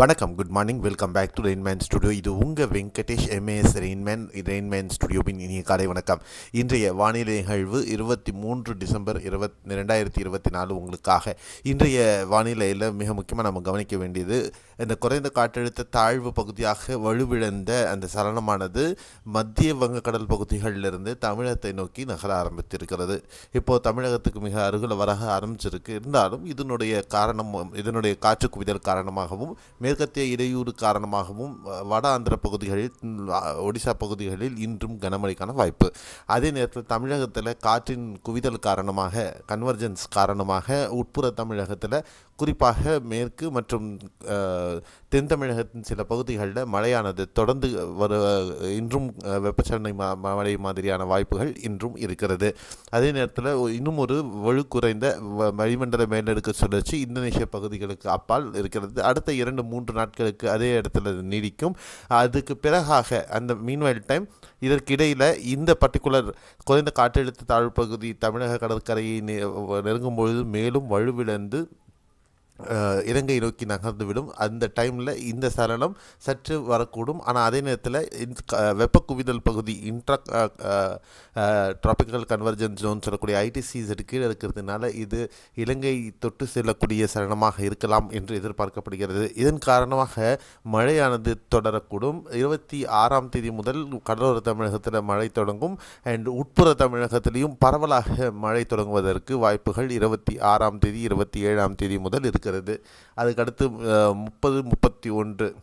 வணக்கம் good morning welcome back to Rainman studio இது உங்கள் வெங்கடேஷ் எம்ஏஎஸ் ரெயின்மேன் ரெயின்மேன் ஸ்டுடியோவின் இனிய காலை வணக்கம். இன்றைய வானிலை நிகழ்வு இருபத்தி மூன்று டிசம்பர் இருபத் ரெண்டாயிரத்தி இருபத்தி நாலு உங்களுக்காக. இன்றைய வானிலையில் மிக முக்கியமாக நம்ம கவனிக்க வேண்டியது இந்த குறைந்த காற்றழுத்த தாழ்வு பகுதியாக வலுவிழந்த அந்த சலனமானது மத்திய வங்கக்கடல் பகுதிகளிலிருந்து தமிழகத்தை நோக்கி நகர ஆரம்பித்திருக்கிறது. இப்போது தமிழகத்துக்கு மிக அருகில் வர ஆரம்பிச்சிருக்கு. இருந்தாலும் இதனுடைய காரணம் இதனுடைய காற்று குவிதல் காரணமாகவும் மேற்கத்திய இடையூறு காரணமாகவும் வட ஆந்திர பகுதிகளில் ஒடிசா பகுதிகளில் இன்றும் கனமழைக்கான வாய்ப்பு. அதே நேரத்தில் தமிழகத்தில் காற்றின் குவிதல் காரணமாக கன்வர்ஜென்ஸ் காரணமாக உட்புற தமிழகத்தில் குறிப்பாக மேற்கு மற்றும் தென் தமிழகத்தின் சில பகுதிகளில் மழையானது தொடர்ந்து வரு இன்றும் வெப்பச்சலனை மழை மாதிரியான வாய்ப்புகள் இன்றும் இருக்கிறது. அதே நேரத்தில் இன்னும் ஒரு வலு குறைந்த வ- வளிமண்டல மேலடுக்கு சுழற்சி இந்தோனேஷிய பகுதிகளுக்கு அப்பால் இருக்கிறது. அடுத்த இரண்டு மூன்று நாட்களுக்கு அதே இடத்துல நீடிக்கும். அதுக்கு பிறகாக அந்த மீன்வயல் டைம் இதற்கிடையில் இந்த பர்டிகுலர் குறைந்த காற்றழுத்த தாழ்வு பகுதி தமிழக கடற்கரையை நெ- நெருங்கும் பொழுது மேலும் வலுவிழந்து இலங்கை நோக்கி நகர்ந்துவிடும். அந்த டைமில் இந்த சலனம் சற்று வரக்கூடும். ஆனால் அதே நேரத்தில் க- வெப்ப குவிதல் பகுதி இன்ட்ரா ட்ராபிக்கல் கன்வர்ஜன் ஜோன் சொல்லக்கூடிய ஐடிசிஸுக்கு கீழே இருக்கிறதுனால இது இலங்கை தொட்டு செல்லக்கூடிய சலனமாக இருக்கலாம் என்று எதிர்பார்க்கப்படுகிறது. இதன் காரணமாக மழையானது தொடரக்கூடும். இருபத்தி ஆறாம் தேதி முதல் கடலோர தமிழகத்தில் மழை தொடங்கும். அண்ட் உட்புற தமிழகத்திலையும் பரவலாக மழை தொடங்குவதற்கு வாய்ப்புகள் இருபத்தி ஆறாம் தேதி இருபத்தி ஏழாம் தேதி முதல் இருக்கிறது. அதுக்கடுத்து முப்பது முப்பத்தி ஒன்று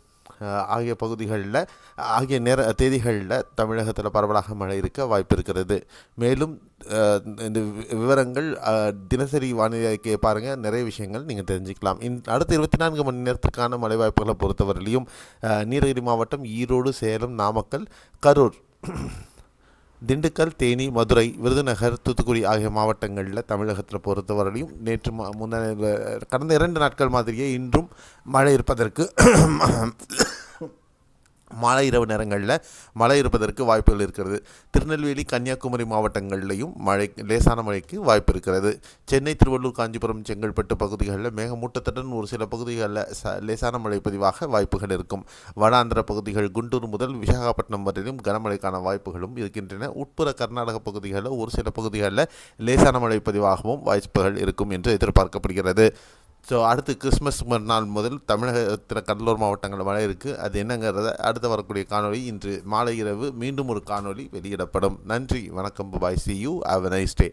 ஆகிய பகுதிகளில் ஆகிய நேர தேதிகளில் தமிழகத்தில் பரவலாக மழை இருக்க வாய்ப்பு இருக்கிறது. மேலும் இந்த வி- விவரங்கள் தினசரி வானிலைக்கு பாருங்கள் நிறைய விஷயங்கள் நீங்கள் தெரிஞ்சுக்கலாம். இன் அடுத்த இருபத்தி நான்கு மணி நேரத்துக்கான மழை வாய்ப்புகளை பொறுத்தவரையிலையும் நீலகிரி மாவட்டம் ஈரோடு சேலம் நாமக்கல் கரூர். திண்டுக்கல் தேனி மதுரை விருதுநகர் தூத்துக்குடி ஆகிய மாவட்டங்களில் தமிழகத்தில் பொறுத்தவரையிலும் நேற்று மா- முன்ன கடந்த இரண்டு நாட்கள் மாதிரியே இன்றும் மழை இருப்பதற்கு மாலை இரவு நேரங்களில் மழை இருப்பதற்கு வாய்ப்புகள் இருக்கிறது. திருநெல்வேலி கன்னியாகுமரி மாவட்டங்களிலையும் மழை லேசான மழைக்கு வாய்ப்பு இருக்கிறது. சென்னை திருவள்ளூர் காஞ்சிபுரம் செங்கல்பட்டு பகுதிகளில் மேகமூட்டத்துடன் ஒரு சில பகுதிகளில் ச லேசான மழை பதிவாக வாய்ப்புகள் இருக்கும். வட ஆந்திர பகுதிகள் குண்டூர் முதல் விசாகப்பட்டினம் வரையிலும் கனமழைக்கான வாய்ப்புகளும் இருக்கின்றன. உட்புற கர்நாடக பகுதிகளில் ஒரு சில பகுதிகளில் லேசான மழை பதிவாகவும் வாய்ப்புகள் இருக்கும் என்று எதிர்பார்க்கப்படுகிறது. ஸோ அடுத்து கிறிஸ்மஸ் மறுநாள் முதல் தமிழகத்தில் கடலூர் மாவட்டங்களில் மழை இருக்குது அது என்னங்கிறத அடுத்து வரக்கூடிய காணொளி இன்று மாலை இரவு மீண்டும் ஒரு காணொளி வெளியிடப்படும். நன்றி வணக்கம் bye see you have nice day